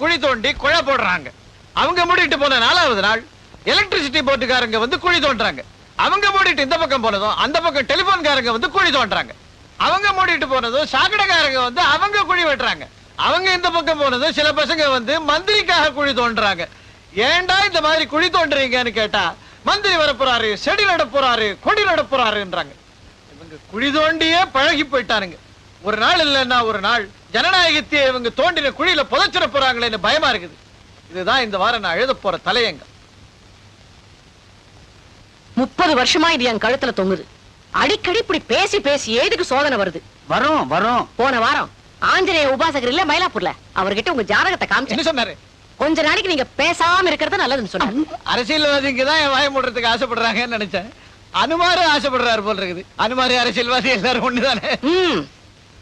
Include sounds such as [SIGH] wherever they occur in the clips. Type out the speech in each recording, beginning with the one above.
குழி தோண்டி குழா போடுறாங்க. அவங்க மூடிட்டு போன நாலாவது நாள் எலக்ட்ரிசிட்டி போர்ட்டுக்காரங்க வந்து குழி தோண்டுறாங்க. அவங்க மூடிட்டு இந்த பக்கம் போனதும் அந்த பக்கம் டெலிபோன்காரங்க வந்து குழி தோண்டுறாங்க. அவங்க மூடிட்டு போனதும் சாக்கடைக்காரங்க வந்து அவங்க குழி வெட்டுறாங்க. அவங்க இந்த பக்கம் போனதும் சில பசங்க வந்து மந்திரிக்காக குழி தோண்டுறாங்க. ஏன்டா இந்த மாதிரி குழி தோண்டுறீங்கன்னு கேட்டா மந்திரி வரப்போறாரு செடி நட போறாரு கொடி நட போறாருன்றாங்க இவங்க குழி தோண்டியே பழகி போயிட்டானுங்க. ஒரு நாள் இல்லைன்னா ஒரு நாள் ஜனநாயகத்தையே இவங்க தோண்டின குழியில புதைச்சிட போறாங்களேன்னு பயமா இருக்குது. இதுதான் இந்த வாரம் நான் எழுத போற தலையங்கம். முப்பது வருஷமா இது என் கழுத்துல தொங்குது. அடிக்கடி இப்படி பேசி பேசி ஏதுக்கு சோதனை வருது? வரும் வரும். போன வாரம் ஆஞ்சநேய உபாசகர் இல்ல மயிலாப்பூர்ல அவர்கிட்ட உங்க ஜாதகத்தை என்ன காமிச்சேன் சொன்னாரு? கொஞ்ச நாளைக்கு நீங்க பேசாம இருக்கிறது நல்லதுன்னு சொன்னாரு. அரசியல்வாதிங்க தான் என் வாய மூடுறதுக்கு ஆசைப்படுறாங்கன்னு நினைச்சேன். அனுமாரு ஆசைப்படுறாரு போல இருக்குது. அனுமாரு அரசியல்வாதி எல்லாரும் ஒண்ணுதானே?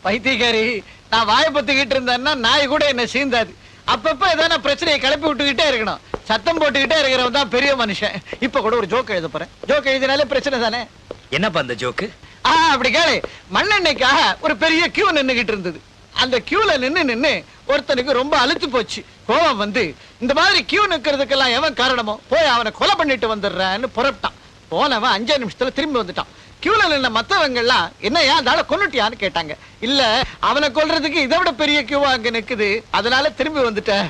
பைத்தியக்காரி நான் வாயை பத்துக்கிட்டு இருந்தேன்னா நாய் கூட என்ன சீந்தாது. அப்பப்ப ஏதாவது பிரச்சனையை கிளப்பி விட்டுக்கிட்டே இருக்கணும். சத்தம் போட்டுக்கிட்டே இருக்கிறவன் தான் பெரிய மனுஷன். இப்ப கூட ஒரு ஜோக் எழுத போறேன். ஜோக் எழுதினாலே பிரச்சனை தானே? என்னப்பா அந்த ஜோக்கு ஆ அப்படி கேளு. மண்ணெண்ணெய்க்காக ஒரு பெரிய கியூ நின்னுகிட்டு இருந்தது. அந்த கியூல நின்னு நின்னு ஒருத்தனுக்கு ரொம்ப அழுத்து போச்சு. கோவம் வந்து இந்த மாதிரி கியூ நிக்கிறதுக்கெல்லாம் எவன் காரணமோ? போய் அவனை கொலை பண்ணிட்டு வந்துடுறேன்னு புறப்பட்டான் போனவன் அஞ்சே நிமிஷத்துல திரும்பி வந்துட்டான். கியூல நின்ன மத்தவங்க எல்லாம் என்னையா தாள கொன்னுட்டியான்னு கேட்டாங்க. இல்ல அவனை கொல்றதுக்கு இதை விட பெரிய கியூவா அங்க நிக்குது. அதனால திரும்பி வந்துட்டேன்?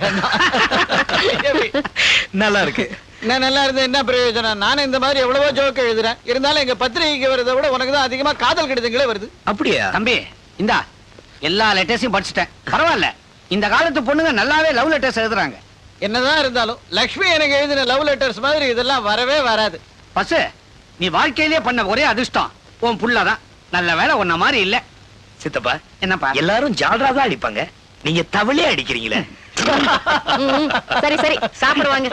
[LAUGHS] நல்லா இருக்கு. நான் நல்லா இருந்தேன் என்ன பிரயோஜனம்? நானும் இந்த மாதிரி எவ்வளவோ ஜோக் எழுதுறேன். இருந்தாலும் எங்க பத்திரிகைக்கு வரதை விட உனக்கு தான் அதிகமா காதல் கடிதங்களே வருது. அப்படியா? தம்பி இந்தா. எல்லா லெட்டர்ஸையும் படிச்சுட்டேன். பரவாயில்ல. இந்த காலத்து பொண்ணுங்க நல்லாவே லவ் லெட்டர்ஸ் எழுதுறாங்க. என்னதான் இருந்தாலும் லக்ஷ்மி எனக்கு எழுதின லவ் லெட்டர்ஸ் மாதிரி இதெல்லாம் வரவே வராது. பஸ் நீ வாழ்க்கையிலேயே பண்ண ஒரே அதிர்ஷ்டம். உன் புள்ளதான். நல்ல வேலை உன்ன மாதிரி இல்ல. சித்தப்பா என்னப்பா? எல்லாரும் ஜால்ரா தான் அடிப்பாங்க. நீங்க தவிலே அடிக்கிறீங்களே. சரி சரி. சாப்பிடுவாங்க.